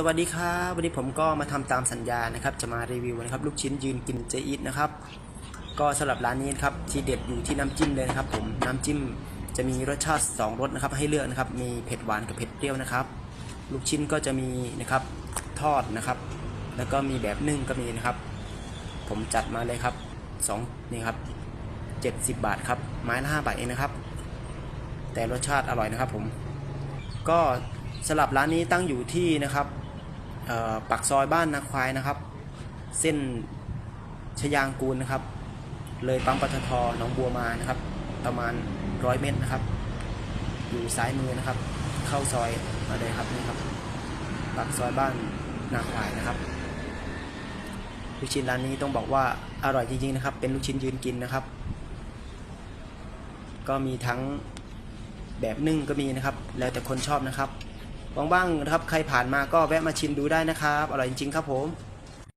สวัสดีครับวันนี้ผมก็มาทำตามสัญญานะครับ จะมารีวิวนะครับ ลูกชิ้นยืนกินเจอีทนะครับ ก็สำหรับร้านนี้นครับที่เด็ดอยู่ที่น้ำจิ้มเลยนะครับ ผมน้ำจิ้มจะมีรสชาติ 2รสนะครับ ให้เลือกนะครับ มีเผ็ดหวานกับเผ็ดเปรี้ยวนะครับ ลูกชิ้นก็จะมีนะครับทอดนะครับ แล้วก็มีแบบนึ่งก็มีนะครับ ผมจัดมาเลยครับสองนี่ครับ70 บาทครับไม้ละ5บาทเองนะครับ แต่รสชาติอร่อยนะครับ ผมก็สลับร้านนี้ตั้งอยู่ที่นะครับ ปากซอยบ้านนาควายนะครับ เส้นชยางกูลนะครับ เลยปั๊มปตทหนองบัวมานะครับ ประมาณร้อยเมตรนะครับ อยู่ซ้ายมือนะครับ เข้าซอยมาเลยครับนี่ครับปากซอยบ้านนาควายนะครับ ลูกชิ้นร้านนี้ต้องบอกว่าอร่อยจริงๆนะครับ เป็นลูกชิ้นยืนกินนะครับ ก็มีทั้งแบบนึ่งก็มีนะครับ แล้วแต่คนชอบนะครับ ว่างๆครับใครผ่านมาก็แวะมาชิมดูได้นะครับ อร่อยจริงๆครับผม